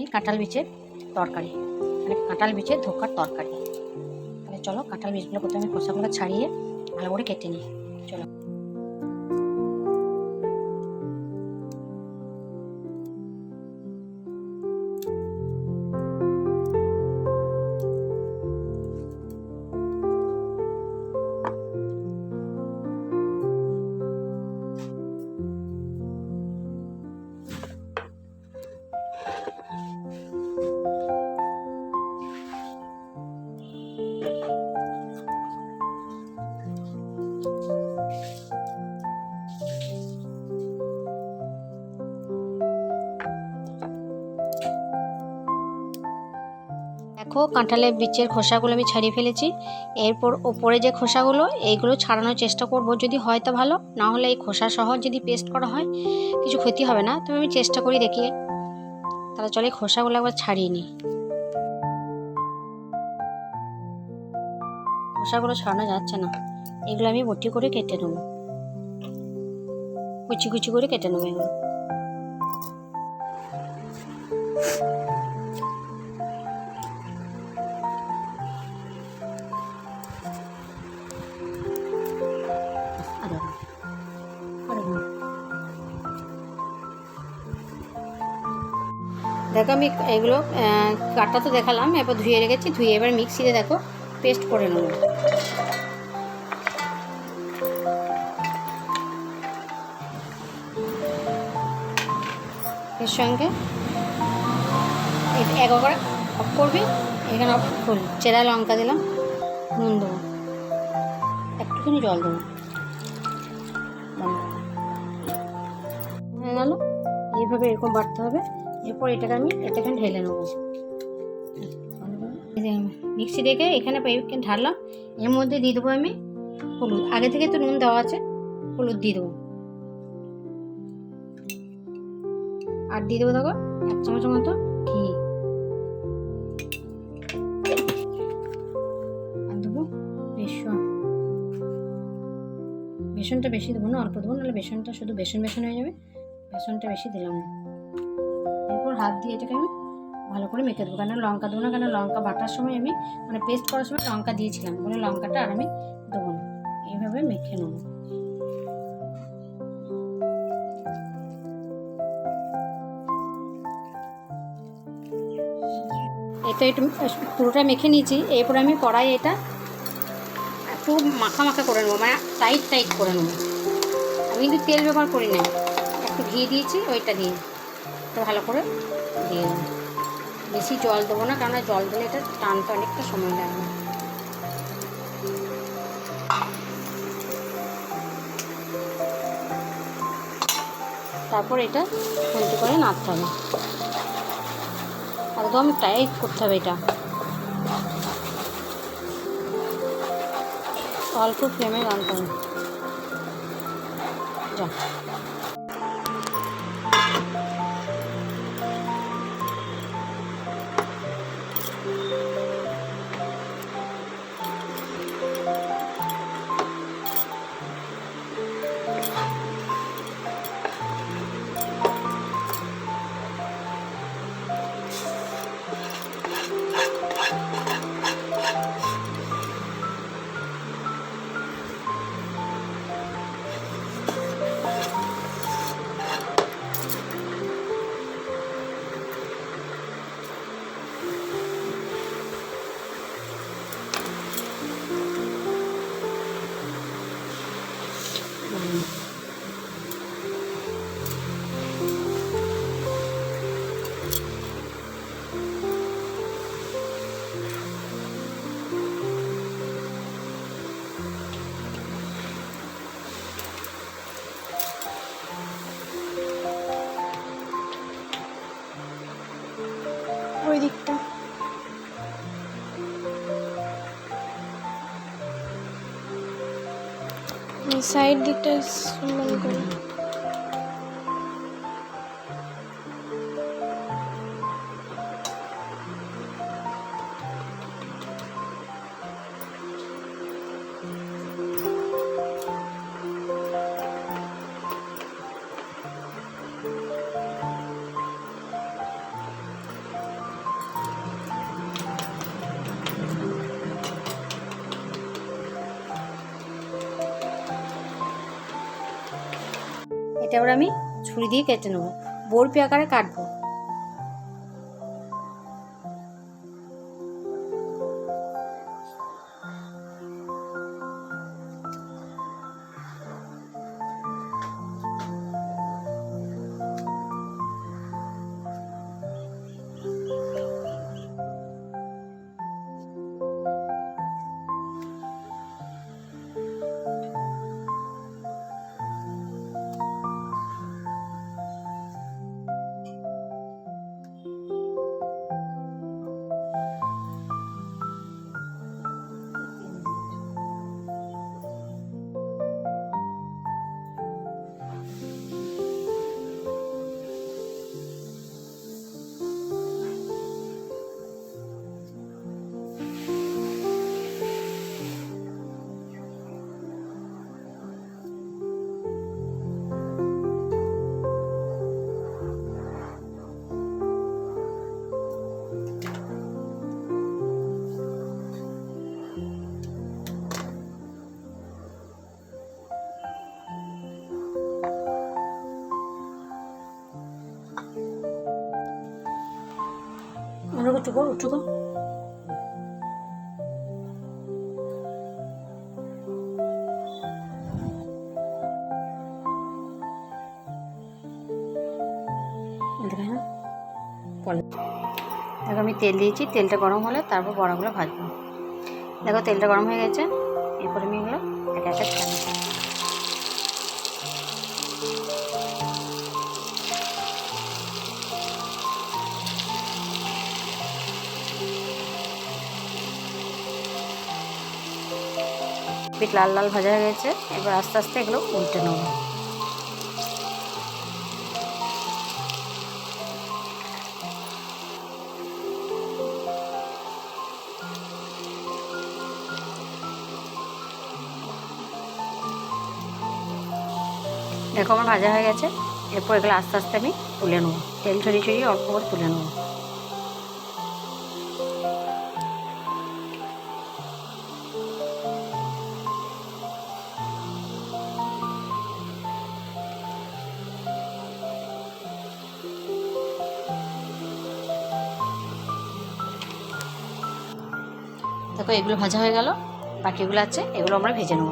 আমি কাঁঠাল বীজের তরকারি মানে কাঁঠাল বীজের ধোকার তরকারি। তাহলে চলো কাঁঠাল বীজগুলো প্রথমে খোসাগুলো ছাড়িয়ে ভালো করে কেটে নিই। দেখো কাঁঠালের বীজের খোসাগুলো আমি ছাড়িয়ে ফেলেছি। এরপর ওপরে যে খোসাগুলো, এইগুলো ছাড়ানোর চেষ্টা করব। যদি হয় তো ভালো, না হলে এই খোসা সহ যদি পেস্ট করা হয়, কিছু ক্ষতি হবে না। তবে আমি চেষ্টা করি দেখি। তাহলে চলে খোসাগুলো একবার ছাড়িয়ে নিই। খোসাগুলো ছাড়ানো যাচ্ছে না। এগুলো আমি বটি করে কেটে নেব। কুচি কুচি করে কেটে নেব এগুলো। দেখো আমি এগুলো কাটা তো দেখালাম, এরপর ধুয়ে রেখেছি, ধুয়ে এবার মিক্সিতে দেখো পেস্ট করে নেব। এর সঙ্গে এক করে অফ করবি, এখানে অফ করবি। চেরা লঙ্কা দিলাম, নুন দেবো। একটুখানি জল দেবো। হয়ে এইভাবে এরকম বাড়তে হবে। এরপর এটাকে আমি এটাকে ঢেলে নেব। মিক্সি দেখে এখানে ঢাললাম। এর মধ্যে দিয়ে দেবো আমি হলুদ। আগে থেকে তো নুন দেওয়া আছে, হলুদ দিয়ে দেবো। আর দিয়ে দেবো দেখো, এক চামচের মতো ঘি। আর দেবো বেসন। বেসনটা বেশি দেবো না, অল্প দেবো, নাহলে বেসনটা শুধু বেসন বেসন হয়ে যাবে। বেসনটা বেশি দিলাম না। হাত দিয়ে এটাকে আমি ভালো করে মেখে দেবো। কেন লঙ্কা দেবো না কেন লঙ্কা বাটার সময় আমি মানে পেস্ট করার সময় লঙ্কা দিয়েছিলাম, বলে লঙ্কাটা আর আমি দেবো না। এইভাবে মেখে নেব। এটা একটু পুরোটা মেখে নিয়েছি, এরপর আমি কড়াই এটা একটু মাখা মাখা করে নেব মানে টাইট টাইট করে নেব। আমি কিন্তু তেল ব্যবহার করি না একটু ঘি দিয়েছি, ওইটা দিয়ে। এটা ভালো করে দিয়ে দেবো বেশি জল দেবো না কারণ জল দিলে এটা টানতে অনেকটা সময় লাগবে তারপর এটা খুন্তি করে নাড়তে হবে। একদম টাইট করতে হবে এটা। অল্প ফ্লেমে রান্নতে হবে যা দিকটা। সাইড দিকটা সমান করে। এটা আমি ছুরি দিয়ে কেটে নেব। বরফি আকারে কাটবো। একটু কর একটু কর দেখে আমি তেল দিয়েছি, তেলটা গরম হলে তারপর বড়াগুলো ভাজবো। দেখো তেলটা গরম হয়ে গেছে, এরপরে আমি এগুলো একা একা পিঠ লাল লাল ভাজা হয়ে গেছে। এবার আস্তে আস্তে এগুলো উল্টে নেব। দেখো আমার ভাজা হয়ে গেছে। এরপর এগুলো আস্তে আস্তে আমি তুলে নেব। তেল ছড়িয়ে ছড়িয়ে অল্প করে তুলে নেব। দেখো এগুলো ভাজা হয়ে গেল, বাকিগুলো আছে, এগুলো আমরা ভেজে নেব।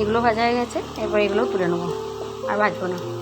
এগুলো ভাজা হয়ে গেছে, এরপর এগুলো তুলে নেব, আর ভাজবো না।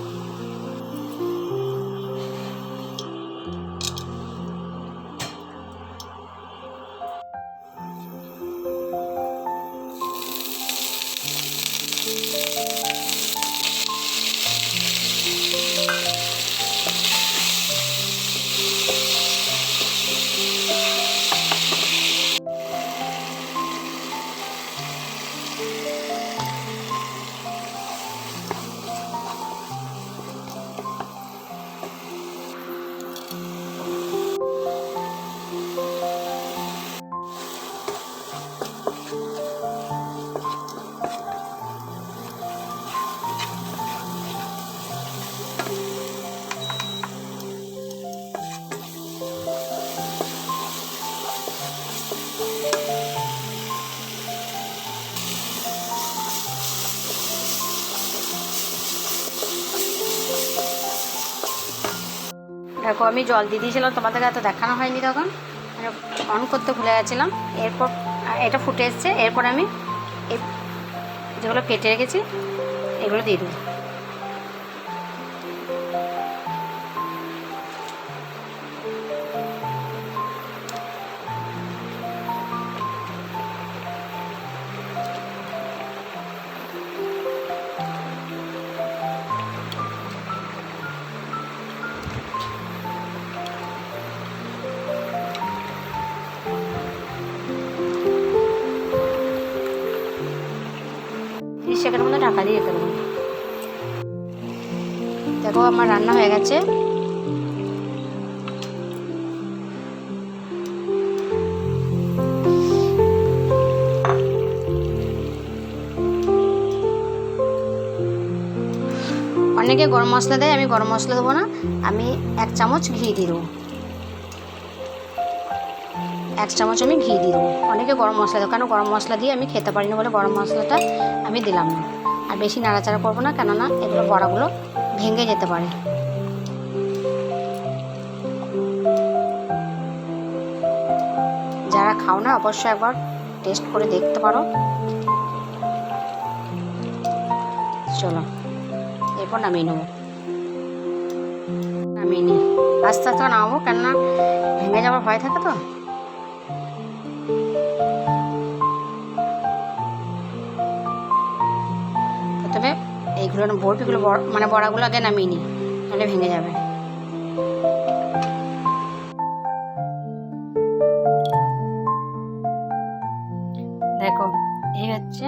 দেখো, আমি জল দিয়ে দিয়েছিলাম তোমাদেরকে এত দেখানো হয়নি তখন। অন করতে ভুলে গেছিলাম। এরপর, এটা ফুটে এসছে, এরপর আমি যেগুলো কেটে রেখেছি, এগুলো দিয়ে দেবো। আমার রান্না হয়ে গেছে। অনেকে গরম মশলা দেয়, আমি গরম মশলা দেবো না। আমি এক চামচ ঘি দিয়ে দেবো। এক চামচ আমি ঘি দিয়ে দেবো। অনেকে গরম মশলা দেবো কেন গরম মশলা দিয়ে আমি খেতে পারি না বলে গরম মশলাটা আমি দিলাম না। আর বেশি নাড়াচাড়া করব না, কেননা এগুলো বড়াগুলো ভেঙে যেতে পারে। যারা খাও না, অবশ্যই একবার টেস্ট করে দেখতে পারো। চলো, এরপর নামিয়ে নেব। নামিয়ে নিই। আস্তে আস্তে নামাবো, কেননা ভেঙে যাওয়ার ভয় থাকে তো। এগুলো বরফিগুলো মানে বড়াগুলো আগে নামিয়ে নিই তাহলে ভেঙে যাবে। দেখো এই হচ্ছে